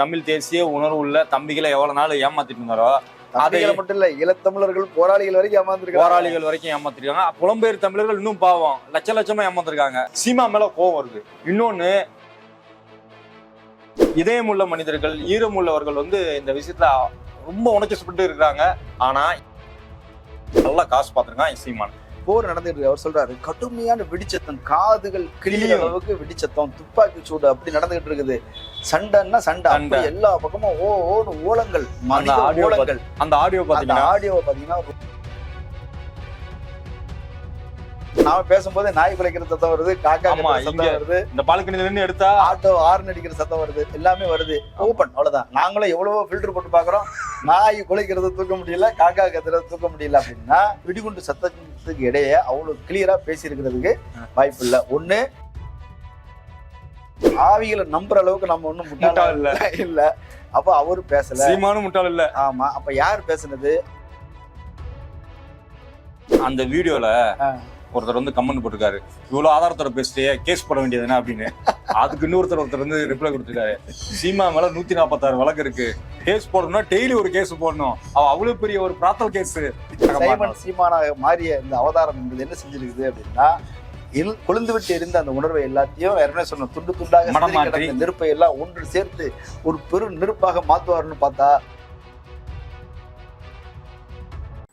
தமிழ் தேசிய உணர்வு உள்ள தம்பிகளை எவ்வளவு நாள் ஏமாத்திட்டு இருந்தாரோ தம்பிகளை மட்டும் இல்ல ஈழத்தமிழர்கள் போராளிகள் வரைக்கும் ஏமாந்துருக்காங்க. போராளிகள் வரைக்கும் ஏமாத்திருக்காங்க. புலம்பெயர் தமிழர்கள் இன்னும் பாவம் லட்ச லட்சமா ஏமாத்திருக்காங்க சீமா மேல கோவம் வருது. இன்னொன்னு இதயமுள்ள மனிதர்கள் ஈரமுள்ளவர்கள் வந்து இந்த விஷயத்துல ரொம்ப உணர்ச்சிப்பட்டு இருக்கிறாங்க. ஆனா நல்லா காசு பார்த்திருக்கான் சீமான். போர் நடந்துட்டு அவர் சொல்றாரு கடுமையான வெடிச்சத்தம் காதுகள் கிழியும். அளவுக்கு வெடிச்சத்தம் துப்பாக்கி சூடு அப்படி நடந்துகிட்டு இருக்குது. சண்டைன்னா சண்டை. அப்படி எல்லா பக்கமும் ஓ ஓடு ஓலங்கள் அந்த ஆடியோ பாத்தீங்கன்னா ஆடியோவை பாத்தீங்கன்னா நாம பேசும்போது நாய் குலைக்கிற சத்தம் வருது காக்கா சத்தம் வருது. இந்த பால்கனில இருந்து எடுத்தா ஆட்டோ ஆர்ன் அடிக்கிற சத்தம் வருது. எல்லாமே வருது. ஓப்பன் அவ்வளவுதான். நாங்களும் எவ்வளவோ ஃபில்டர் போட்டு பாக்குறோம். நாய் குலைக்கிறது தூக்க முடியல காக்கா கத்துறது தூக்க முடியல அப்படின்னா வெடிகுண்டு சத்தத்துக்கு இடையே அவ்வளவு கிளியரா பேசி இருக்கிறதுக்கு வாய்ப்பு இல்ல ஒண்ணு ஆவிகளை நம்புற அளவுக்கு நம்ம ஒண்ணும் முட்டாளா இல்ல. இல்ல. அப்ப அவரு பேசல. சீமானும் முட்டாள் இல்ல. ஆமா. அப்ப யார் பேசுனது? அந்த வீடியோல. ஒருத்தர் வந்து கமெண்ட் போட்டிருக்காரு. இவ்வளவு ஆதாரத்தோட பேசிட்டே கேஸ் போட வேண்டியது என்ன அப்படின்னு. அதுக்கு இன்னொருத்தர் ஒருத்தர் வந்து ரிப்ளை கொடுத்திருக்காரு. சீமா மேல நூத்தி நாற்பத்தாறு வழக்கு இருக்கு. கேஸ் போடணும்னா டெய்லி ஒரு கேஸ் போடணும். அவ அவ்வளவு பெரிய ஒரு பிராத்தல் கேஸ் சைமன் சீமானாக மாறிய இந்த அவதாரம் என்பது என்ன செஞ்சிருக்குது அப்படின்னா கொழுந்து விட்டு எரிந்த அந்த உணர்வை எல்லாத்தையும் ஏற்கனவே சொன்ன துண்டு துண்டாக நெருப்பை எல்லாம் ஒன்று சேர்த்து ஒரு பெரு நெருப்பாக மாத்துவாருன்னு பார்த்தா.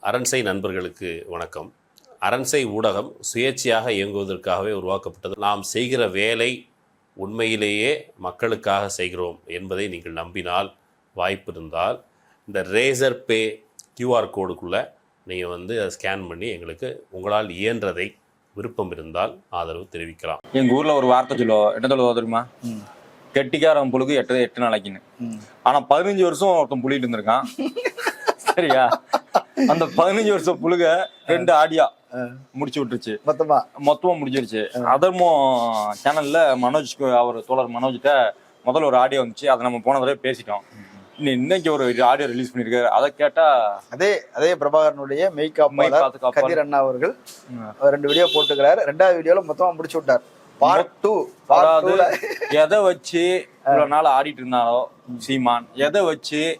அரண்சை நண்பர்களுக்கு வணக்கம். அரண்சை ஊடகம் சுயேட்சையாக இயங்குவதற்காகவே உருவாக்கப்பட்டது. நாம் செய்கிற வேலை உண்மையிலேயே மக்களுக்காக செய்கிறோம் என்பதை நீங்கள் நம்பினால் வாய்ப்பு இருந்தால் இந்த ரேசர் பே கியூஆர் கோடுக்குள்ளே நீங்கள் வந்து அதை ஸ்கேன் பண்ணி எங்களுக்கு உங்களால் இயன்றதை விருப்பம் இருந்தால் ஆதரவு தெரிவிக்கலாம். எங்க ஊர்ல ஒரு வார்த்தை சொல்லுவோம் என்ன சொல்லுவோம் தெரியுமா. கெட்டிக்காரன் புழுகு எட்டு எட்டு நாளைக்குன்னு. ம், ஆனா பதினஞ்சு வருஷம் ஒருத்தன் புளிட்டு இருந்திருக்கான். சரியா? அந்த பதினஞ்சு வருஷம் புழுக ரெண்டு ஆடியா முடிச்சு விட்டுருச்சு. மொத்தமா? மொத்தமா முடிஞ்சிருச்சு. அதர்மோ சேனல்ல மனோஜ் அவர் தோழர் மனோஜ்கிட்ட முதல்ல ஒரு ஆடியோ வந்துச்சு. அதை நம்ம போன தடவை பேசிட்டோம். இன்னி- இன்னைக்கு ஒரு ஆடியோ ரிலீஸ் பண்ணிருக்காரு. அதை கேட்டா அதே அதே பிரபாகரனுடைய காப்பாளர். கதிர் அண்ணா அவர்கள் ரெண்டு வீடியோ போட்டுக்கிறாரு ரெண்டாவது வீடியோல மொத்தமா முடிச்சு விட்டார். பார்ட் டூ அதாவது எதை வச்சு இவ்வளவு நாள் ஆடிட்டு இருந்தாரோ சீமான் எதை வச்சு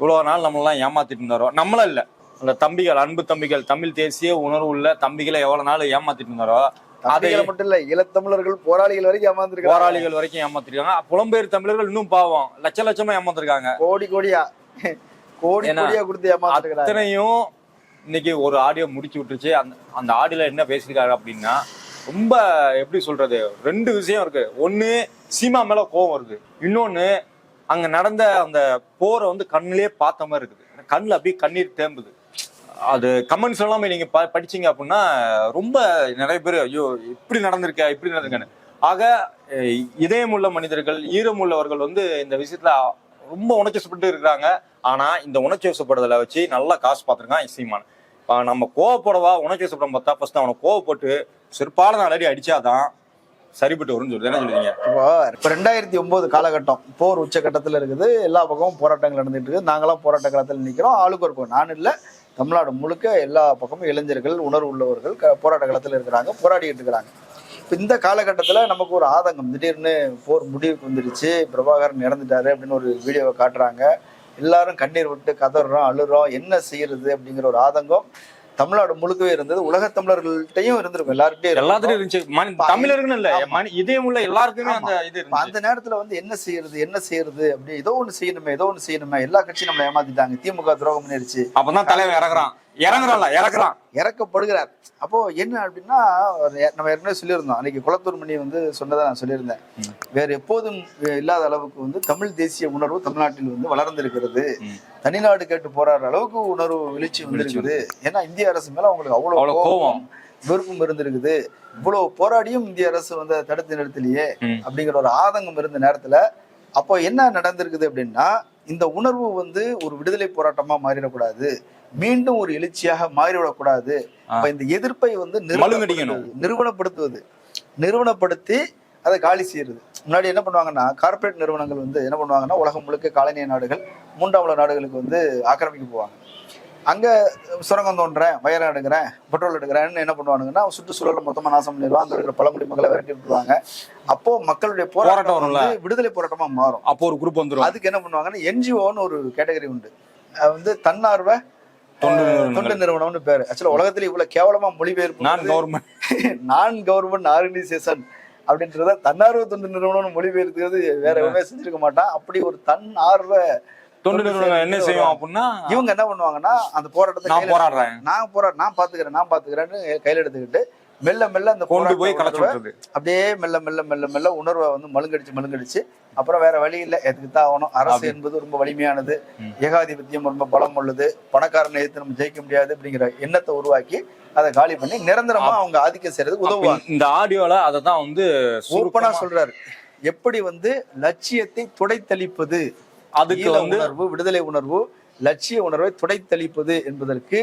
இவ்வளவு நாள் நம்மளெல்லாம் ஏமாத்திட்டு இருந்தாரோ நம்மள இல்ல. அந்த தம்பிகள் அன்பு தம்பிகள் தமிழ் தேசிய உணர்வு உள்ள தம்பிகளை எவ்வளவு நாள் ஏமாத்திட்டு இருந்தாரோ அதை மட்டும் இல்ல ஈழத்தமிழர்கள் போராளிகள் வரைக்கும் ஏமாந்துருக்காங்க போராளிகள் வரைக்கும் ஏமாத்திருக்காங்க. புலம்பெயர் தமிழர்கள் இன்னும் பாவம் லட்ச லட்சமா ஏமாத்திருக்காங்க கோடி கோடியா? கோடி கோடியா கொடுத்து ஏமாந்துருக்காங்க அத்தனையும் இன்னைக்கு ஒரு ஆடியோ முடிச்சு விட்டுருச்சு. அந்த அந்த ஆடியோல என்ன பேசியிருக்காரு அப்படின்னா ரொம்ப எப்படி சொல்றது ரெண்டு விஷயம் இருக்கு. ஒண்ணு சீமா மேல கோவம் வருது இன்னொன்னு அங்க நடந்த அந்த போரை வந்து கண்ணிலே பார்த்த மாதிரி இருக்குது. கண்ணுல அப்படியே கண்ணீர் தேம்புது. அது கமெண்ட்ஸ் எல்லாமே நீங்க ப- படிச்சீங்க அப்படின்னா ரொம்ப நிறைய பேர் ஐயோ இப்படி நடந்திருக்க இப்படி நடந்திருக்கான்னு. ஆக இதயமுள்ள மனிதர்கள் ஈரமுள்ளவர்கள் வந்து இந்த விஷயத்துல ரொம்ப உணர்ச்சிப்பட்டு இருக்கிறாங்க. ஆனா இந்த உணர்ச்சி வசப்படுதலை வச்சு நல்லா காசு பார்த்துருக்கான் சீமான். இப்போ நம்ம கோவப்படவா உணர்ச்சி வசப்படம் பார்த்தா ஃபர்ஸ்ட் அவனை கோவப்பட்டு செருப்பால நாளடி அடிச்சாதான் சரிப்பட்டு வரும்னு சொல்லுது என்ன சொல்லுவீங்க இப்போ இப்போ ரெண்டாயிரத்தி ஒன்பது காலகட்டம். போர் உச்சகட்டத்தில் இருக்குது. எல்லா பக்கமும் போராட்டங்கள் நடந்துட்டு இருக்குது நாங்களாம் போராட்ட காலத்தில் நிற்கிறோம் ஆளுக்கு இருக்கும் நான் இல்லை. தமிழ்நாடு முழுக்க எல்லா பக்கமும் இளைஞர்கள் உணர்வு உள்ளவர்கள் க- போராட்ட காலத்தில் இருக்கிறாங்க போராடிட்டு இருக்கிறாங்க. இப்போ இந்த காலகட்டத்தில் நமக்கு ஒரு ஆதங்கம். திடீர்னு போர் முடிவுக்கு வந்துடுச்சு பிரபாகரன் இறந்துட்டாரு அப்படின்னு ஒரு வீடியோவை காட்டுறாங்க. எல்லாரும் கண்ணீர் விட்டு கதறோம் அழுறோம் என்ன செய்யறது அப்படிங்கிற ஒரு ஆதங்கம் தமிழ்நாடு முழுக்கவே இருந்தது. உலகத் தமிழர்கள்ட்டையும் இருந்திருக்கும். எல்லார்கிட்டையும் எல்லாத்துலயும். இருந்துச்சு. தமிழருக்குன்னு இல்ல. ஆமா. மனி- இதயமுள்ள எல்லாருக்குமே அந்த இது அந்த நேரத்துல வந்து என்ன செய்யறது என்ன செய்யறது அப்படி ஏதோ ஒண்ணு செய்யணுமே ஏதோ ஒண்ணு செய்யணுமே எல்லா கட்சியும் நம்மளை ஏமாத்திட்டாங்க. திமுக துரோகம் பண்ணிருச்சு. அப்பதான் தலைவன் இறங்குறான். இறங்குறான்ல இறக்குறான். இறக்கப்படுகிறார். அப்போ என்ன அப்படின்னா நம்ம ஏற்கனவே சொல்லியிருந்தோம். அன்னைக்கு குளத்தூர் மணி வந்து சொன்னதை நான் சொல்லியிருந்தேன். வேற எப்போதும் இல்லாத அளவுக்கு வந்து தமிழ் தேசிய உணர்வு தமிழ்நாட்டில் வந்து வளர்ந்திருக்கிறது. தனிநாடு கேட்டு போராடுற அளவுக்கு உணர்வு எழுச்சி வந்திருக்குது. ஏன்னா இந்திய அரசு மேல அவங்களுக்கு அவ்வளவு கோபம். விருப்பம் இருந்திருக்குது. இவ்வளவு போராடியும் இந்திய அரசு வந்து தடுத்து நிறுத்தலையே. அப்படிங்கிற ஒரு ஆதங்கம் இருந்த நேரத்துல அப்போ என்ன நடந்திருக்குது அப்படின்னா இந்த உணர்வு வந்து ஒரு விடுதலை போராட்டமா மாறிடக்கூடாது. மீண்டும் ஒரு எழுச்சியாக மாறிவிடக்கூடாது. அப்ப இந்த எதிர்ப்பை வந்து. நிறுவனப்படுத்துவது- நிறுவனப்படுத்தி அதை காலி செய்யறது. முன்னாடி என்ன பண்ணுவாங்கன்னா கார்ப்பரேட் நிறுவனங்கள் வந்து என்ன பண்ணுவாங்கன்னா உலகம் முழுக்க காலனிய நாடுகள் மூன்றாம் உலக நாடுகளுக்கு வந்து ஆக்கிரமிக்க போவாங்க. அங்க சுரங்கம் தோன்றேன் வயரம் எடுக்கிறேன் பெட்ரோல் எடுக்கிறேன்னு என்ன பண்ணுவானுங்கன்னா சுற்றுச்சூழலை மொத்தமா நாசம் பண்ணிடுவாங்க அங்க இருக்கிற பழங்குடி மக்களை விரட்டி விட்டுருவாங்க. அப்போ மக்களுடைய போராட்டம் வரும்ல. விடுதலை போராட்டமா மாறும். அப்போ ஒரு குரூப் வந்துரும். அதுக்கு என்ன பண்ணுவாங்கன்னா என்ஜிஓன்னு ஒரு கேட்டகரி உண்டு. வந்து தன்னார்வ தொண்டு நிறுவனம்னு பேரு. ஆக்சுவலா உலகத்துல இவ்வளவு கேவலமா மொழிபெயர்ப்பு நான் கவர்மெண்ட் நான் கவர்மெண்ட் ஆர்கனைசேஷன் அப்படின்றத தன்னார்வ தொண்டு நிறுவனம்னு மொழிபெயர்க்கிறது வேற எதுவுமே செஞ்சிருக்க மாட்டான். அப்படி ஒரு தன் ஆர்வ தொண்டு நிறுவனம் என்ன செய்யும் அப்படின்னா இவங்க என்ன பண்ணுவாங்கன்னா அந்த போராட்டத்தை நான் போராடுறேன். நான் போரா நான் பாத்துக்கிறேன் நான் பாத்துக்கிறேன்னு கையில எடுத்துக்கிட்டு மெல்ல மெல்ல அந்த கொண்டு போய் விட்டுறது அப்படியே மெல்ல மெல்ல மெல்ல மெல்ல உணர்வை வந்து மழுங்கடிச்சு மழுங்கடிச்சு அப்புறம் வேற வழி இல்லை. எதுக்கு தான் ஆகணும்? அரசு. என்பது ரொம்ப வலிமையானது. ஏகாதிபத்தியம் ரொம்ப பலம் உள்ளது. பணக்காரனை எதிர்த்து நம்ம ஜெயிக்க முடியாது அப்படிங்கிற எண்ணத்தை உருவாக்கி அதை காலி பண்ணி நிரந்தரமா அவங்க ஆதிக்கம் செய்யறதுக்கு உதவுவாங்க. இந்த ஆடியோல அதை தான் வந்து ஓப்பனா சொல்றாரு. எப்படி வந்து லட்சியத்தை துடைத்தளிப்பது? அதுக்கு உணர்வு விடுதலை உணர்வு லட்சிய உணர்வை துடைத்தளிப்பது என்பதற்கு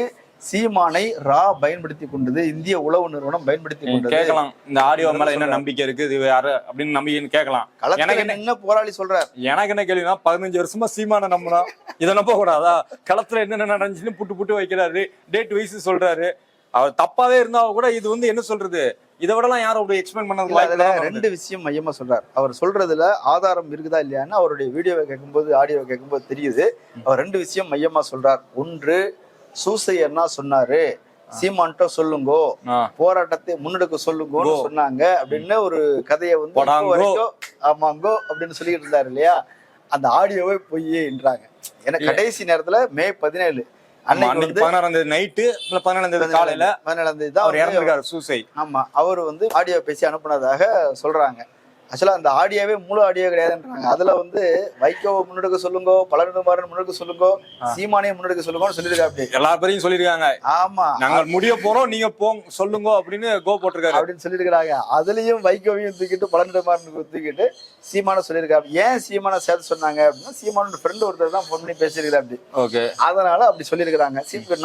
சீமானை ரா பயன்படுத்தி கொண்டது இந்திய உளவு நிறுவனம் பயன்படுத்தி கொண்டது. கேட்கலாம். இந்த ஆடியோ மேல என்ன. நம்பிக்கை இருக்கு? இது யாரு அப்படின்னு நம்பிக்கைன்னு கேட்கலாம். எனக்கு என்ன போராளி சொல்றார்? எனக்கு என்ன கேள்வினா பதினஞ்சு வருஷமா சீமான நம்பினா இதை நம்ப கூடாதா? களத்துல என்னென்ன நடந்துச்சுன்னு புட்டு புட்டு வைக்கிறாரு டேட் வயசு சொல்றாரு. அவர் தப்பாவே இருந்தா கூட இது வந்து என்ன சொல்றது? இதை விடலாம் யாரும் அப்படி எக்ஸ்பிளைன் பண்ணது அதுல ரெண்டு விஷயம் மையமா சொல்றார். அவர் சொல்றதுல ஆதாரம் இருக்குதா இல்லையான்னு அவருடைய வீடியோவை கேட்கும்போது ஆடியோவை கேட்கும்போது தெரியுது. அவர் ரெண்டு விஷயம் மையமா சொல்றார். ஒன்று சூசை அண்ணா சொன்னாரு சீமான்ட்ட சொல்லுங்கோ போராட்டத்தை முன்னெடுக்க சொல்லுங்கோன்னு. சொன்னாங்க. அப்படின்னு ஒரு கதையை வந்து. வரைக்கும் ஆமாங்கோ அப்படின்னு சொல்லிட்டு இருந்தாரு இல்லையா? அந்த ஆடியோவே பொய்யேன்றாங்க. ஏன்னா கடைசி நேரத்துல மே பதினேழு. அன்னைக்கு பதினாறாம் தேதி நைட்டு இல்ல பதினேழாம் தேதி காலையில பதினேழாம் தேதி தான் அவர் இறந்திருக்காரு சூசை. ஆமா அவர் வந்து ஆடியோ பேசி அனுப்புனதாக சொல்றாங்க. ஆக்சுவலா அந்த ஆடியோவே முழு ஆடியோ கிடையாதுன்றாங்க. அதுல வந்து வைகோவை முன்னெடுக்க சொல்லுங்க பழனிமாறன் முன்னெடுக்க சொல்லுங்க சீமானையும் முன்னெடுக்க சொல்லுங்கன்னு சொல்லியிருக்காரு அப்படி எல்லா பேரையும் சொல்லியிருக்காங்க. ஆமா. நாங்கள் முடிய போறோம் நீங்க போங்க சொல்லுங்க அப்படின்னு கோ போட்டிருக்காரு. அப்படின்னு சொல்லியிருக்கிறாங்க. அதுலயும் வைகோவையும் தூக்கிட்டு பழனிமாறன் தூக்கிட்டு சீமான சொல்லியிருக்காரு ஏன் சீமான சேர்த்து சொன்னாங்க அப்படின்னா சீமானோட ஃப்ரெண்டு ஒருத்தர் தான் ஃபோன் பண்ணி பேசியிருக்கிறார் அப்படி ஓகே. அதனால அப்படி சொல்லியிருக்கிறாங்க.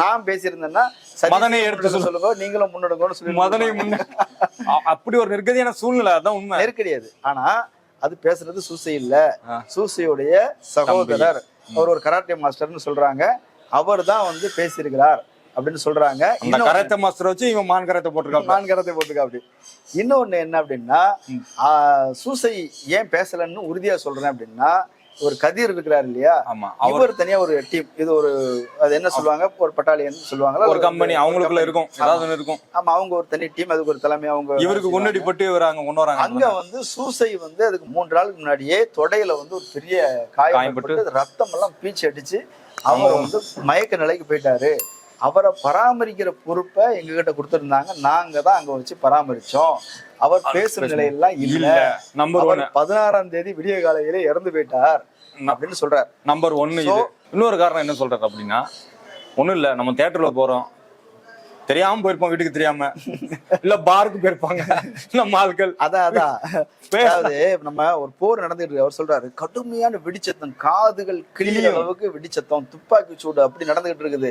நான் பேசியிருந்தேன்னா மதனை எடுத்து சொல்லுங்க நீங்களும் முன்னெடுங்கன்னு சொல்லி மதனை அப்படி ஒரு நிர்கதியான சூழ்நிலை அதான் உண்மை. நெருக்கடியாது ஆனா அது பேசுறது சூசை இல்ல. சூசையுடைய சகோதரர். அவர் ஒரு கராட்டே மாஸ்டர்னு சொல்றாங்க. அவர் தான் வந்து பேசியிருக்கிறார் அப்படின்னு சொல்றாங்க. இன்னொன்னு- கரத்தை மாஸ்டர் வச்சு இவன் மான் கரத்தை போட்டிருக்காங்க நான் கரத்தை போட்டுக்க அப்படி இன்னொன்னு என்ன அப்படின்னா சூசை ஏன் பேசலன்னு உறுதியா சொல்றேன் அப்படின்னா ஒரு கதிர் இருக்கிறார் இல்லையா? ஆமா அவர் தனியா ஒரு டீம் இது ஒரு அது என்ன சொல்லுவாங்க? ஒரு பட்டாலியன் சொல்லுவாங்க ஒரு கம்பெனி அவங்களுக்குள்ள இருக்கும் ஏதாவது இருக்கும். ஆமா அவங்க ஒரு தனி டீம் அதுக்கு ஒரு தலைமை அவங்க இவருக்கு கொன்னடிப்பட்டு இவர் அங்க கொண்டு அங்க வராங்க வந்து சூசை வந்து அதுக்கு மூன்று நாளுக்கு முன்னாடியே தொடையில வந்து ஒரு பெரிய காயம் ரத்தம் எல்லாம் பீச்சு அடிச்சு அவர் வந்து மயக்க நிலைக்கு போயிட்டாரு. அவரை பராமரிக்கிற பொறுப்பை எங்க கிட்ட கொடுத்திருந்தாங்க. நாங்க தான் அங்க வச்சு பராமரிச்சோம். அவர் பேசுற நிலையெல்லாம் இல்ல. இல்ல. நம்பர் ஒன்னு பதினாறாம் தேதி விடிய காலையிலே இறந்து போயிட்டார் அப்படின்னு சொல்றார். நம்பர் ஒன்னு இன்னொரு காரணம் என்ன சொல்றது அப்படின்னா ஒண்ணும் இல்ல நம்ம தியேட்டர்ல போறோம். தெரியாம போயிருப்போம் வீட்டுக்கு தெரியாம. இல்ல பாருக்கு போயிருப்பாங்க. நம்ம ஆட்கள் அதான் அதான். அதாவது நம்ம ஒரு போர் நடந்துட்டு இருக்கு. அவர் சொல்றாரு கடுமையான வெடிச்சத்தம் காதுகள் கிளியும். அளவுக்கு வெடிச்சத்தம் துப்பாக்கி சூடு அப்படி நடந்துகிட்டு இருக்குது.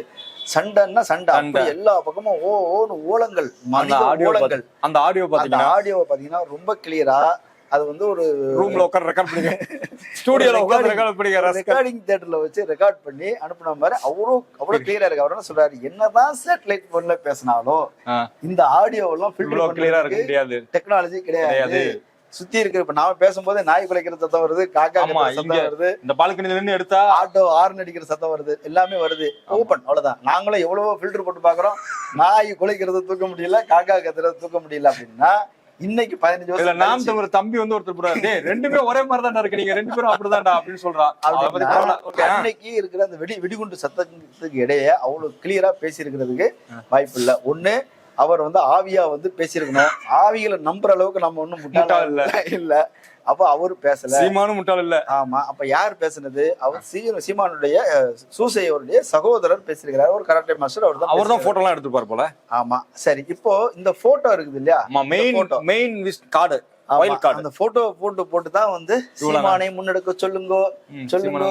சண்டைன்னா சண்டை. அப்படி. எல்லா பக்கமும் ஓ ஓன்னு ஓலங்கள் அந்த மனித ஆடியோ ஓலங்கள். அந்த ஆடியோ பாத்தீங்கன்னா ஆடியோவை பாத்தீங்கன்னா ரொம்ப கிளியரா அது வந்து ஒரு ரூம்ல உட்காந்து ரெக்கார்ட் பண்ணிக்க ஸ்டூடியோல உட்காந்து ரெக்கார்ட் ரசிகர் ரெக்கார்டிங் தியேட்டர்ல வச்சு ரெக்கார்ட் பண்ணி அனுப்புன மாதிரி அவ்வளோ அவ்வளவு கிளியரா இருக்கு. அவர் என்ன சொல்றாரு? என்னதான் சேட்டலைட் போன்ல பேசினாலும். இந்த ஆடியோ எல்லாம் இவ்வளவு கிளியரா இருக்க ஃபில்டர் முடியாது. டெக்னாலஜி கிடையாது. சுத்தி இருக்கிற இப்ப நாம பேசும்போது நாய் குலைக்கிற சத்தம் வருது காக்கா சத்தம் வருது. இந்த பால்கனில நின்னு எடுத்தா ஆட்டோ ஆர்ன் அடிக்கிற சத்தம் வருது. எல்லாமே வருது. ஓபன் அவ்வளவுதான். நாங்களும் எவ்வளவோ ஃபில்டர் போட்டு பாக்குறோம் நாய் குலைக்கிறது தூக்க முடியல காக்கா கத்துறது தூக்க முடியல அப்படின்னா இன்னைக்கு பதினஞ்சு வருஷம் நாம் தமிழ் தம்பி வந்து ஒருத்தர் போறாரு. டேய் ரெண்டு பேரும் ஒரே மாதிரி தான் இருக்கு நீங்க ரெண்டு பேரும் அப்படிதான்டா அப்படின்னு சொல்றான் அதை. அன்னைக்கு இருக்கிற அந்த வெடி வெடிகுண்டு சத்தத்துக்கு இடையே அவ்வளவு கிளியரா பேசி இருக்கிறதுக்கு வாய்ப்பு இல்ல. ஒண்ணு அவர் வந்து ஆவியா வந்து பேசியிருக்கணும். ஆவிகளை நம்புற அளவுக்கு நம்ம ஒண்ணும் முட்டாள் இல்ல. இல்ல. அப்ப அவரு பேசல. சீமானும் முட்டாள் இல்ல. ஆமா அப்ப யார் பேசுனது? அவர் சீமானுடைய சூசையோருடைய சகோதரர் பேசியிருக்கிறார். ஒரு கராட்டே மாஸ்டர் அவர் தான் அவர் தான் போட்டோ எல்லாம் எடுத்துப்பாரு போல. ஆமா சரி இப்போ இந்த போட்டோ இருக்குது இல்லையா? ஆமா மெயின். மெயின் லிஸ்ட் கார்டு அந்த போட்டோ போட்டு போட்டு தான் வந்து சீமானை முன்னெடுக்க சொல்லுங்கோ சொல்லுங்க.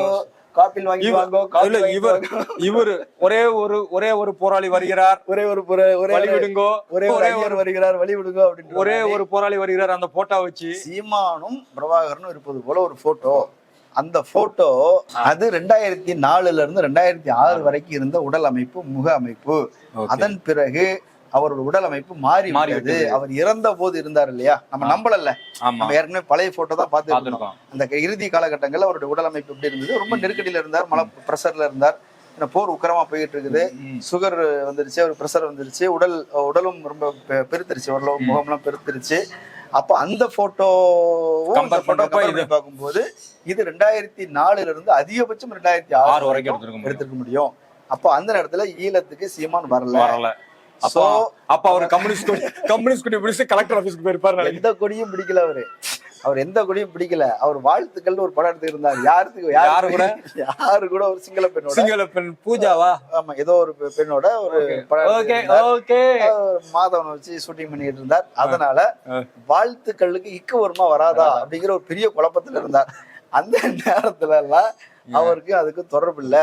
காப்பில் வாங்கி வாங்கோ இல்ல இவர். இவர் ஒரே ஒரு ஒரே ஒரு போராளி வருகிறார். ஒரே ஒரு ஒரே வழி ஒரு- விடுங்கோ. ஒரே ஒரு ஒரே வருகிறார் வழி விடுங்க அப்படின்னு ஒரே ஒரு போராளி வருகிறார் அந்த போட்டோ வச்சு. சீமானும் பிரபாகரனும் இருப்பது போல ஒரு போட்டோ அந்த போட்டோ அது ரெண்டாயிரத்தி நாலுல இருந்து ரெண்டாயிரத்தி ஆறு வரைக்கும் இருந்த உடல் அமைப்பு முக அமைப்பு. அதன் பிறகு அவரோட உடல் அமைப்பு மாறி மாறி விட்டது. விட்டது. அவர் இறந்த போது இருந்தார் இல்லையா? நம்ம நம்பலல்ல. ஆமா. நம்ம ஏற்கனவே பழைய போட்டோ தான் பார்த்து. அந்த இறுதி காலகட்டங்கள்ல அவருடைய உடல் அமைப்பு எப்படி இருந்தது? ரொம்ப நெருக்கடியில இருந்தார். மன பிரஷர்ல இருந்தார். போர் உக்கிரமா போயிட்டு இருக்குது. சுகர் வந்துருச்சு. அவர் ப்ரெஷர் வந்துருச்சு. உடல் உடலும் ரொம்ப பெருத்துருச்சு. ஓரளவு முகம்லாம் பெருத்துருச்சு. அப்ப அந்த போட்டோ Compare பண்றப்ப இது- பார்க்கும்போது இது ரெண்டாயிரத்தி நாலுல இருந்து அதிகபட்சம் ரெண்டாயிரத்தி ஆறு வரைக்கும் எடுத்திருக்க முடியும். அப்போ அந்த நேரத்துல ஈழத்துக்கு சீமான் வரல. அப்போ அப்ப அவர் கம்யூனிஸ்ட் கொடி கம்யூனிஸ்ட் கொடி பிடிச்சு கலெக்டர் ஆபீஸ்க்கு போயிருப்பாரு. எந்த கொடியும் பிடிக்கல அவரு. அவர் எந்த கொடியும் பிடிக்கல. அவர் வாழ்த்துக்கள்னு ஒரு படம் எடுத்துட்டு இருந்தார். யாருக்கு யாரு கூட? யாரு கூட? ஒரு சிங்கள பெண்ணோட. சிங்கள பெண் பூஜாவா? ஆமா ஏதோ ஒரு பெண்ணோட ஒரு படம் மாதவனை வச்சு ஷூட்டிங் பண்ணிட்டு இருந்தார். அதனால. வாழ்த்துக்களுக்கு இக்கு வருமா வராதா அப்படிங்கிற ஒரு பெரிய குழப்பத்துல இருந்தார். அந்த நேரத்துல எல்லாம் அவருக்கு அதுக்கு தொடர்பு இல்ல.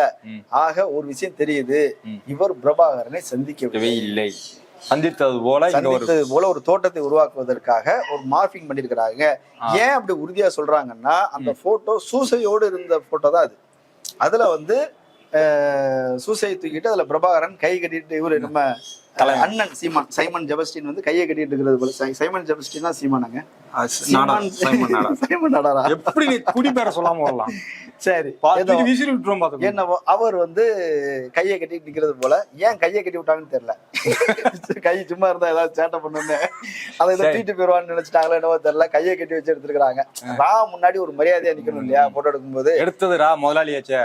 ஆக ஒரு விஷயம் தெரியுது. இவர் பிரபாகரனை சந்திக்கவில்லை. இல்லை. சந்தித்தது போல சந்தித்தது போல ஒரு தோட்டத்தை உருவாக்குவதற்காக ஒரு மார்பிங் பண்ணிருக்கிறாங்க ஏன் அப்படி உறுதியா சொல்றாங்கன்னா அந்த போட்டோ சூசையோடு இருந்த போட்டோ தான் அது. அதுல வந்து சூசையை தூக்கிட்டு அதுல பிரபாகரன் கை கட்டிட்டு இவரு நம்ம அண்ணன் சீமான் சைமன் ஜெபஸ்டின் வந்து கையை கட்டிட்டு இருக்கிறது போல. சைமன் ஜெபஸ்டின் தான் சீமானாங்க. எப்படி குடி பேர சொல்லாம வரலாம்? சரி விசிறி விட்டுரும் அவர் வந்து கையை கட்டிட்டு நிக்கிறது போல ஏன் கையை கட்டி விட்டாங்கன்னு தெரியல. கை சும்மா இருந்தா ஏதாவது சேட்டை பண்ணுன்னு. அதை. தூக்கிட்டு போயிருவான்னு நினைச்சிட்டாங்களோ என்னவோ தெரியல. கையை கட்டி வச்சு எடுத்துருக்காங்க நான் முன்னாடி ஒரு மரியாதையா நிக்கணும் இல்லையா போட்டோ எடுக்கும்போது? கை கட்டி முதலாளியாச்சே.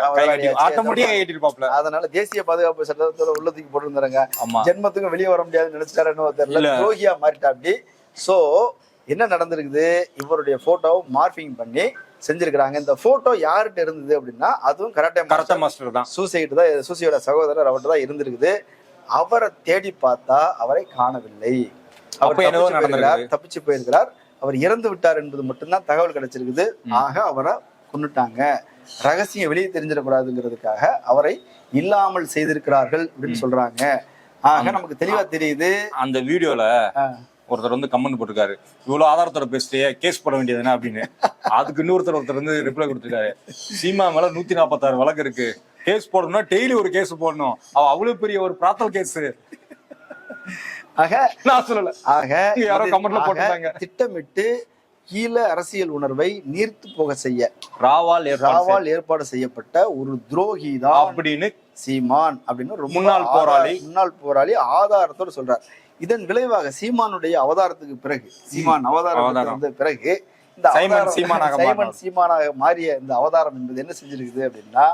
ஆட்டோமேட்டிக்கா கட்டிருப்பாப்ல அதனால தேசிய பாதுகாப்பு சட்டத்துல உள்ள தூக்கி போட்டுருந்தாங்க ஆமா. ஜென்மத்துக்கும் வெளியே வர முடியாதுன்னு நினைச்சிட்டாரு என்னவோ தெரியல. துரோகியா மாறிட்டா அப்படி. சோ என்ன நடந்திருக்குது? இவருடைய போட்டோவை மார்பிங் பண்ணி செஞ்சிருக்கிறாங்க. இந்த போட்டோ யார்கிட்ட இருந்தது அப்படின்னா அதுவும் கராட்டே கரெக்டா மாஸ்டர் தான். சூசைட்டு தான் சூசையோட சகோதரர் அவர்கிட்ட தான் இருந்திருக்குது. அவரை தேடி பார்த்தா அவரை காணவில்லை. அவர் தப்பிச்சு போயிருக்கிறார் அவர் இறந்து விட்டார் என்பது மட்டும்தான் தகவல் கிடைச்சிருக்குது. ஆக அவரை கொன்னுட்டாங்க. ரகசியம் வெளியே தெரிஞ்சிடக்கூடாதுங்கிறதுக்காக அவரை இல்லாமல் செய்திருக்கிறார்கள் அப்படின்னு சொல்றாங்க. ஆக நமக்கு தெளிவா தெரியுது. அந்த வீடியோல ஒருத்தர் வந்து கமெண்ட் போட்டிருக்காரு. இவ்வளவு ஆதாரத்தோட பேசிட்டே கேஸ் போட வேண்டியதுனா அப்படின்னு. அதுக்கு இன்னொருத்தர் ஒருத்தர் வந்து ரிப்ளை கொடுத்திருக்காரு. சீமா மேல நூத்தி நாற்பத்தாறு வழக்கு இருக்கு. கேஸ் போடணும்னா டெய்லி ஒரு கேஸ் போடணும். அவ அவ்வளவு பெரிய ஒரு பிராத்தல் கேஸ் ஆக நான் சொல்லல. ஆக யாரோ கமெண்ட்ல ஆக போட்டிருந்தாங்க. திட்டமிட்டு ஈழ அரசியல் உணர்வை நீர்த்து போக செய்ய. ராவால் ராவால் ஏற்பாடு செய்யப்பட்ட ஒரு துரோகி தான் அப்படின்னு சீமான் அப்படின்னு முன்னாள் போராளி. முன்னாள் போராளி ஆதாரத்தோட சொல்றார். இதன் விளைவாக சீமானுடைய அவதாரத்துக்கு பிறகு சீமான் அவதாரம். வந்த பிறகு இந்த சைமன் சீமானாக மாறிய இந்த அவதாரம் என்பது என்ன செஞ்சிருக்குது அப்படின்னா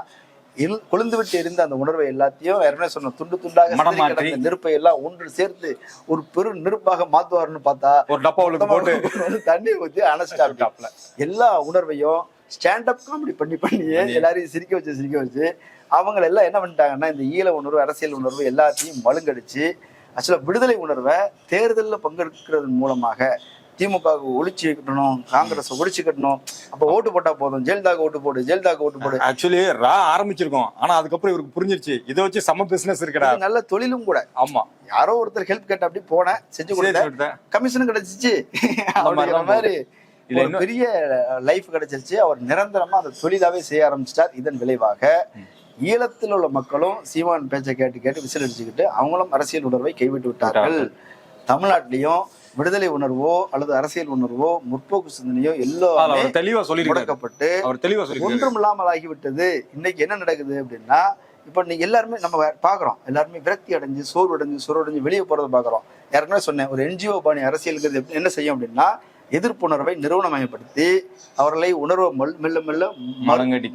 கொழுந்து விட்டு எரிந்த அந்த உணர்வை எல்லாத்தையும் ஏற்கனவே சொன்ன துண்டு துண்டாக. கிடந்த நெருப்பை எல்லாம் ஒன்று சேர்த்து ஒரு பெரு நெருப்பாக மாத்துவாருன்னு பார்த்தா ஒரு டப்பாவுக்கு போட்டு தண்ணி ஊத்தி அணைச்சிட்டாரு டாப்ல எல்லா உணர்வையும் ஸ்டாண்ட் அப் காமெடி பண்ணி பண்ணியே எல்லாரையும் சிரிக்க வச்சு சிரிக்க வச்சு அவங்க எல்லாம் என்ன பண்ணிட்டாங்கன்னா இந்த ஈழ உணர்வு அரசியல் உணர்வு எல்லாத்தையும் மழுங்கடிச்சு ஆக்சுவலா விடுதலை உணர்வை தேர்தலில் பங்கெடுக்கிறதன் மூலமாக திமுகவுக்கு ஒழிச்சு கட்டணும் காங்கிரஸ் ஒழிச்சு கட்டணும் அப்ப ஓட்டு போட்டா போதும். ஜெயலலிதாக்கு ஓட்டு போடு ஜெயலலிதாக்கு ஓட்டு போடு. ஆக்சுவலி ரா ஆரம்பிச்சிருக்கோம். ஆனா அதுக்கப்புறம் இவருக்கு புரிஞ்சிருச்சு. இதை வச்சு செம்ம பிசினஸ் இருக்கடா. நல்ல தொழிலும் கூட. ஆமா. யாரோ ஒருத்தர் ஹெல்ப் கேட்ட அப்படி போனேன் செஞ்சு கொடுத்தேன். கமிஷனும் கிடைச்சிச்சு. அப்படிங்கிற மாதிரி பெரிய லைஃப் கிடைச்சிருச்சு. அவர் நிரந்தரமா அந்த தொழிலாவே செய்ய ஆரம்பிச்சிட்டார். இதன் விளைவாக ஈழத்தில் உள்ள மக்களும் சீமான் பேச்சை கேட்டு கேட்டு விசில் அடிச்சுக்கிட்டு அவங்களும் அரசியல் உணர்வை கைவிட்டு விட்டார்கள். தமிழ்நாட்டிலையும் விடுதலை உணர்வோ அல்லது அரசியல் உணர்வோ முற்போக்கு சிந்தனையோ எல்லாமே தெளிவா சொல்லிருக்காரு முடக்கப்பட்டு ஒன்றும் இல்லாமல் ஆகிவிட்டது இன்னைக்கு என்ன நடக்குது அப்படின்னா இப்போ நீங்க எல்லாருமே நம்ம பாக்குறோம். எல்லாருமே விரக்தி அடைஞ்சு சோர்வு அடைஞ்சு சோர்வடைஞ்சு வெளியே போறத பாக்குறோம். ஏற்கனவே சொன்னேன் ஒரு என்ஜிஓ பாணி எப்படி- என்ன செய்யும் அப்படின்னா எதிர்ப்புணர்வை நிறுவனமயப்படுத்தி அவர்களை உணர்வை மல்- மெல்ல மெல்ல.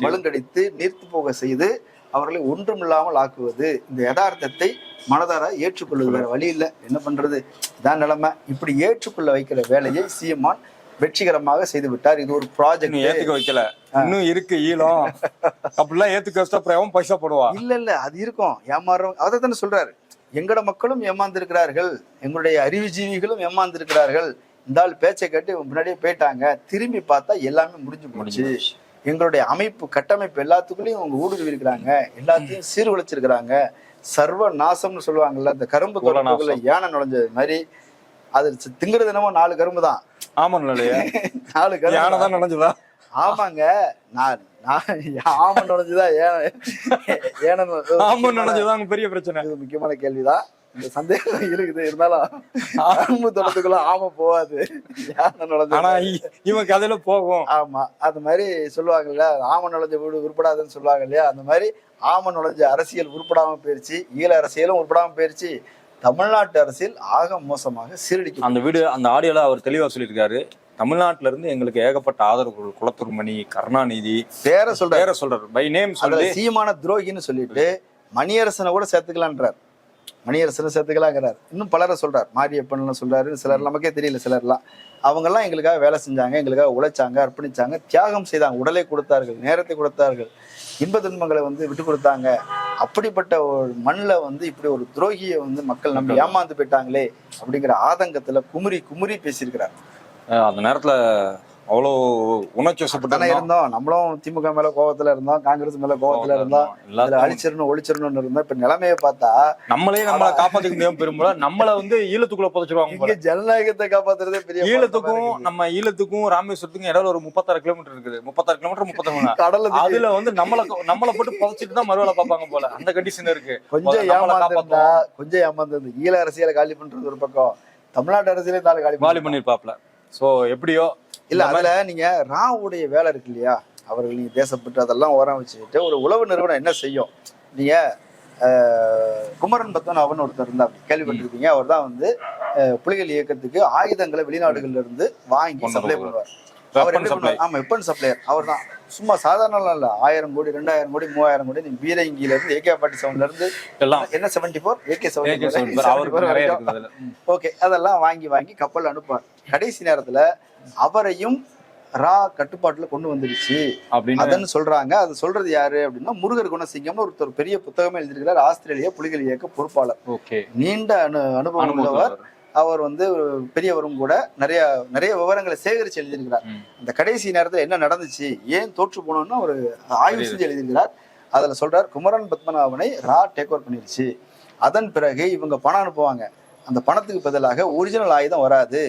மழுங்கடித்து. நீர்த்து போக செய்து அவர்களை ஒன்றுமில்லாமல் ஆக்குவது. இந்த யதார்த்தத்தை மனதார ஏற்றுக்கொள்வது வேற வழி இல்லை. என்ன பண்றது? இதான் நிலைமை. இப்படி ஏற்றுக்கொள்ள வைக்கிற வேலையை சீமான் வெற்றிகரமாக செய்து விட்டார். இது ஒரு ப்ராஜெக்ட் ஏத்துக்க வைக்கல. இன்னும் இருக்கு ஈழம். அப்படிலாம் ஏத்துக்க எவன் பைசா போடுவா? இல்ல இல்ல. அது இருக்கும். ஏமாறும் அதை தானே சொல்றாரு. எங்கட மக்களும் ஏமாந்திருக்கிறார்கள். எங்களுடைய அறிவுஜீவிகளும் ஏமாந்திருக்கிறார்கள். இந்த ஆள் பேச்சை கேட்டு முன்னாடியே போயிட்டாங்க. திரும்பி பார்த்தா எல்லாமே முடிஞ்சு போச்சு. எங்களுடைய அமைப்பு கட்டமைப்பு எல்லாத்துக்குள்ளயும் அவங்க ஊடுருவி இருக்கிறாங்க. எல்லாத்தையும் சீர்குலைச்சிருக்கிறாங்க. சர்வ நாசம்னு சொல்லுவாங்கல்ல இந்த கரும்பு தோட்டத்துக்குள்ள யானை நுழைஞ்சது மாதிரி அது திங்கிறது என்னமோ நாலு கரும்பு தான். ஆமா நாலு கரும்பு யானை தான் நினைஞ்சதா ஆமாங்க. நான் ஆமன் நுழைஞ்சுதான் ஏன் ஏன ஆமா நினைச்சதுதான் அங்க பெரிய பிரச்சனை. முக்கியமான கேள்விதான். இந்த சந்தேகம் இருக்குது. இருந்தாலும் ஆரம்ப தொடத்துக்குள்ள ஆமை போகாது. ஆனா இவன் கதையில போகும். ஆமா. அது மாதிரி சொல்லுவாங்கல்ல ஆம நுழைஞ்ச வீடு உருப்படாதுன்னு சொல்லுவாங்க இல்லையா? அந்த மாதிரி ஆம நுழைஞ்ச அரசியல் உருப்படாம போயிருச்சு. ஈழ அரசியலும் உருப்படாம போயிருச்சு. தமிழ்நாட்டு அரசியல் ஆக மோசமாக சீரடிக்கும் அந்த வீடு அந்த ஆடியோல அவர் தெளிவா சொல்லியிருக்காரு. தமிழ்நாட்டுல இருந்து எங்களுக்கு ஏகப்பட்ட ஆதரவு குளத்தூர் மணி கருணாநிதி பேர சொல்ற பேரை சொல்றாரு. பை நேம் சொல்லி சீமான துரோகின்னு சொல்லிட்டு மணியரசனை கூட சேர்த்துக்கலான்றார். மணியரசனை சேர்த்துக்கலாங்கிறார். இன்னும் பலரை சொல்றார். மாரியப்பன் சொல்றாரு சிலர் நமக்கே தெரியல சிலர்லாம். அவங்கெல்லாம் எங்களுக்காக வேலை செஞ்சாங்க எங்களுக்காக உழைச்சாங்க அர்ப்பணிச்சாங்க தியாகம் செய்தாங்க. உடலை கொடுத்தார்கள் நேரத்தை கொடுத்தார்கள். இன்ப துன்பங்களை வந்து விட்டு கொடுத்தாங்க. அப்படிப்பட்ட ஒரு மண்ணில் வந்து இப்படி ஒரு துரோகியை வந்து மக்கள் நம்பி ஏமாந்து போயிட்டாங்களே அப்படிங்கிற ஆதங்கத்துல குமுறி குமுறி பேசியிருக்கிறார். அந்த நேரத்துல அவ்வளோ உணர்ச்சி தானே. வசப்பட்டு இருந்தோம். நம்மளும் திமுக மேல கோவத்துல இருந்தோம் காங்கிரஸ் மேல கோவத்துல இருந்தோம். இதுல அழிச்சிடணும் ஒழிச்சிடணும்னு இருந்தோம். இப்ப நிலைமையை பார்த்தா நம்மளே நம்மள காப்பாத்திக்க முடியாம பெரும்பல நம்மள வந்து ஈழத்துக்குள்ள புதைச்சிருவாங்க. ஜனநாயகத்தை காப்பாத்துறதே பெரிய ஈழத்துக்கும் நம்ம ஈழத்துக்கும் ராமேஸ்வரத்துக்கும் இடையில ஒரு முப்பத்தாறு கிலோமீட்டர் இருக்குது. முப்பத்தாறு கிலோமீட்டர் முப்பத்தாறு திடீர் அதுல வந்து நம்மள நம்மள போட்டு புதைச்சிட்டு தான் மறுவேலை பார்ப்பாங்க போல. அந்த கண்டிஷன் இருக்கு. கொஞ்சம் ஏமாந்திருந்தா கொஞ்சம் ஏமாந்திருந்த ஈழ அரசியலை காலி பண்றது ஒரு பக்கம். தமிழ்நாட்டு அரசியலே காலி வாலி பண்ணிருப்பாப்ல சோ எப்படியோ இல்ல அதுல நீங்க ராவுடைய வேலை இருக்கு இல்லையா? அவர்கள் நீங்க தேசப்பட்டு அதெல்லாம் ஓரம் வச்சுக்கிட்டு ஒரு உளவு நிறுவனம் என்ன செய்யும்? நீங்க குமரன் பத்தன் அவன் ஒருத்தர் இருந்தா கேள்விப்பட்டிருப்பீங்க. அவர் தான் வந்து புலிகள் இயக்கத்துக்கு ஆயுதங்களை வெளிநாடுகள்ல இருந்து வாங்கி சப்ளை. பண்ணுவார். அவர் என்ன? ஆமா வெப்பன் சப்ளையர் அவர் தான். சும்மா சாதாரண இல்ல. ஆயிரம் கோடி ரெண்டாயிரம் கோடி மூவாயிரம் கோடி நீங்க பீரங்கில இருந்து ஏகே ஃபார்ட்டி செவன்ல இருந்து எல்லாம் என்ன seventy four AK seventy. Okay அதெல்லாம் வாங்கி வாங்கி கப்பல் அனுப்புவார். கடைசி நேரத்துல அவரையும் ரா கட்டுப்பாட்டுல கொண்டு வந்துருச்சு அப்படின்னு அதன்னு சொல்றாங்க. அது சொல்றது யாரு அப்படின்னா முருகர் குணசிங்கம்னு ஒருத்தர் பெரிய புத்தகமே எழுதியிருக்கிறார். ஆஸ்திரேலியா புலிகள் இயக்க பொறுப்பாளர். ஓகே நீண்ட அனு அனுபவம் உள்ளவர். அவர் வந்து பெரியவரும் கூட நிறைய நிறைய விவரங்களை சேகரிச்சு எழுதியிருக்கிறார். அந்த கடைசி நேரத்துல என்ன நடந்துச்சு ஏன் தோற்று போனோம்னு ஒரு ஆய்வு செஞ்சு எழுதியிருக்கிறார். அதுல சொல்றார் குமரன் பத்மநாபனை ரா டேக் ஓவர் பண்ணிருச்சு. அதன் பிறகு இவங்க பணம் அனுப்புவாங்க. அந்த பணத்துக்கு பதிலாக ஒரிஜினல் ஆயுதம் வராது.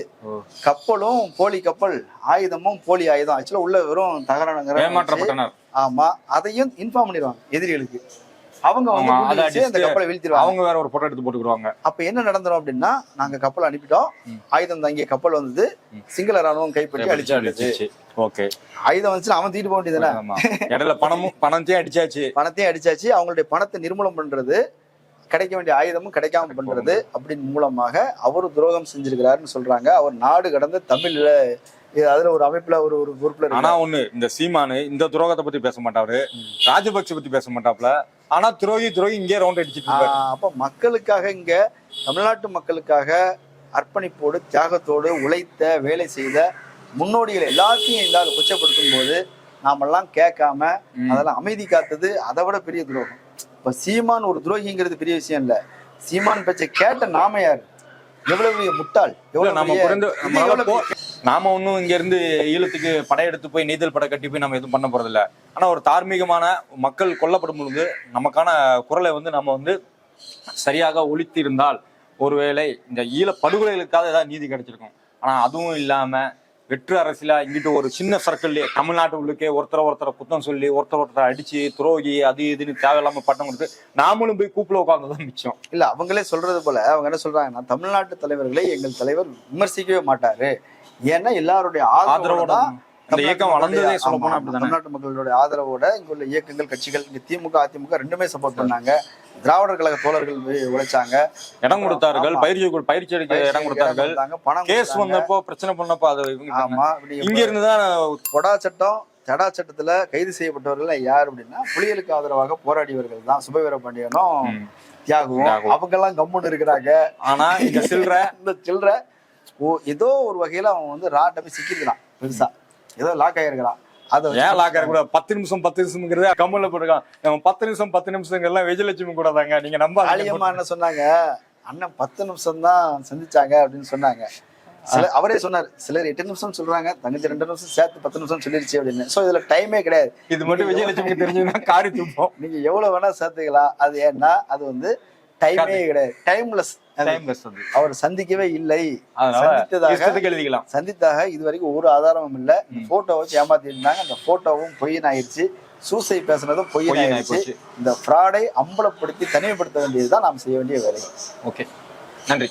கப்பலும் போலி கப்பல் ஆயுதமும் போலி ஆயுதம். ஆக்சுவலா உள்ள வெறும் ஏமாற்றப்பட்டனர். ஆமா அதையும் இன்ஃபார்ம் பண்ணிடுவாங்க எதிரிகளுக்கு. அவங்க வந்து அந்த கப்பலை வீழ்த்திடுவாங்க. அவங்க வேற ஒரு போட்டோ எடுத்து போட்டுக்குருவாங்க அப்ப என்ன நடந்துரும் அப்படின்னா நாங்க கப்பல் அனுப்பிட்டோம். ஆயுதம் தாங்கிய கப்பல் வந்தது. சிங்கள ராணுவம் கைப்பற்றி விட்டது. ஓகே. ஆயுதம் வந்துச்சுன்னா அவன் தீட்டு போக வேண்டியதுதானே? ஆமா. இடையில பணமும் பணத்தையும் அடிச்சாச்சு. பணத்தையும் அடிச்சாச்சு. அவங்களுடைய பணத்தை நிர்மூலம் பண்றது கிடைக்க வேண்டிய ஆயுதமும் கிடைக்காம பண்றது அப்படின்னு மூலமாக அவரு துரோகம் செஞ்சிருக்கிறாருன்னு சொல்றாங்க. அவர் நாடு கடந்த தமிழ்ல அதுல ஒரு அமைப்புல ஒரு ஒரு பொறுப்புல ஆனா ஒண்ணு இந்த சீமானு இந்த துரோகத்தை பத்தி பேச மாட்டாரு. ராஜபக்ச பத்தி பேச மாட்டாப்ல ஆனா துரோகி துரோகி இங்கே ரவுண்ட் அடிச்சிட்டு அப்ப மக்களுக்காக இங்க தமிழ்நாட்டு மக்களுக்காக அர்ப்பணிப்போடு தியாகத்தோடு உழைத்த வேலை செய்த முன்னோடிகள் எல்லாத்தையும் இல்லாத கொச்சப்படுத்தும் போது நாமெல்லாம் கேட்காம ம். அதெல்லாம் அமைதி காத்தது அதை விட பெரிய துரோகம். இப்ப சீமான் ஒரு துரோகிங்கிறது பெரிய விஷயம் இல்ல. சீமான் பேச்சை கேட்ட நாம யாரு? எவ்வளவு முட்டாள்? எவ்வளவு நம்ம நாம ஒன்றும் இங்கேருந்து ஈழத்துக்கு படையெடுத்து போய் நீதல் படை கட்டி போய் நம்ம எதுவும் பண்ண போறது ஆனால் ஒரு தார்மீகமான மக்கள் கொல்லப்படும் பொழுது நமக்கான குரலை வந்து நம்ம வந்து சரியாக ஒழித்திருந்தால் ஒருவேளை இந்த ஈழ படுகொலைகளுக்காக ஏதாவது நீதி கிடைச்சிருக்கும். ஆனால் அதுவும் இல்லாமல் வெற்று அரசியலா இங்கிட்டு ஒரு சின்ன சர்க்கிள்லேயே தமிழ்நாட்டு உள்ளுக்கே ஒருத்தர ஒருத்தர குத்தம் சொல்லி ஒருத்தர் ஒருத்தர் அடிச்சு துரோகி அது இதுன்னு தேவையில்லாமல் பட்டம் கொடுத்து நாமளும் போய் கூப்பிட உட்காந்துதான் மிச்சம். இல்லை அவங்களே சொல்றது போல. அவங்க என்ன சொல்றாங்கன்னா தமிழ்நாட்டு தலைவர்களை எங்கள் தலைவர் விமர்சிக்கவே மாட்டாரு. ஏன்னா எல்லாருடைய ஆதரவோட இயக்கம் வளர்ந்ததே சொல்ல போனா தமிழ்நாட்டு மக்களுடைய ஆதரவோட இங்க உள்ள இயக்கங்கள் கட்சிகள் இங்க திமுக அதிமுக ரெண்டுமே சப்போர்ட் பண்ணாங்க. திராவிடர் கழக தோழர்கள் உழைச்சாங்க. இடம் கொடுத்தார்கள். பயிற்சி பயிற்சி எடுக்க இடம் கொடுத்தார்கள். கேஸ். வந்தப்போ பிரச்சனை பண்ணப்போ அது ஆமா இங்க இருந்துதான் கொடா சட்டம் தடா சட்டத்துல கைது செய்யப்பட்டவர்கள் யார் அப்படின்னா புலிகளுக்கு ஆதரவாக போராடியவர்கள் தான். சுபவீர பாண்டியனும். தியாகவும். அவங்க எல்லாம் கம்முன்னு இருக்கிறாங்க. ஆனா இந்த சில்ற. இந்த சில்லற ஓ ஏதோ ஒரு வகையில அவன் வந்து ராட்ட போய் சிக்கிருக்கிறான் பெருசா. ஏதோ லாக் ஆயிருக்கிறான். அதை ஏன் லாக்கர் கூட பத்து நிமிஷம் பத்து நிமிஷம்ங்கிறது கம்மல்ல போட்டுருக்கான். பத்து நிமிஷம் பத்து நிமிஷங்கள்லாம் விஜயலட்சுமி கூட தாங்க. நீங்க நம்ப காளியம்மா என்ன சொன்னாங்க? அண்ணன் பத்து நிமிஷம் தான் சந்திச்சாங்க அப்படின்னு சொன்னாங்க. சில அவரே சொன்னார் சிலர் எட்டு நிமிஷம் சொல்றாங்க தங்கச்சி ரெண்டு நிமிஷம் சேர்த்து பத்து நிமிஷம் சொல்லிருச்சு அப்படின்னு. சோ இதுல டைமே கிடையாது. இது மட்டும் விஜயலட்சுமிக்கு தெரிஞ்சதுன்னா காரி துப்போம். நீங்க எவ்வளவு வேணா சேர்த்துக்கலாம். அது ஏன்னா அது வந்து டைமே கிடையாது. டைம்லெஸ் அவர் சந்திக்கவே இல்லை. எழுதிக்கலாம். சந்தித்தாக இது வரைக்கும் ஒரு ஆதாரமும் இல்ல. போட்டோ வச்சு ஏமாத்தி இருந்தாங்க அந்த போட்டோவும் பொய்யின் ஆயிடுச்சு சூசை பேசுனதும் பொய்யின் ஆயிடுச்சு. இந்த ஃப்ராடை அம்பலப்படுத்தி தனிமைப்படுத்த வேண்டியதுதான் நாம் செய்ய வேண்டிய வேலை. ஓகே நன்றி.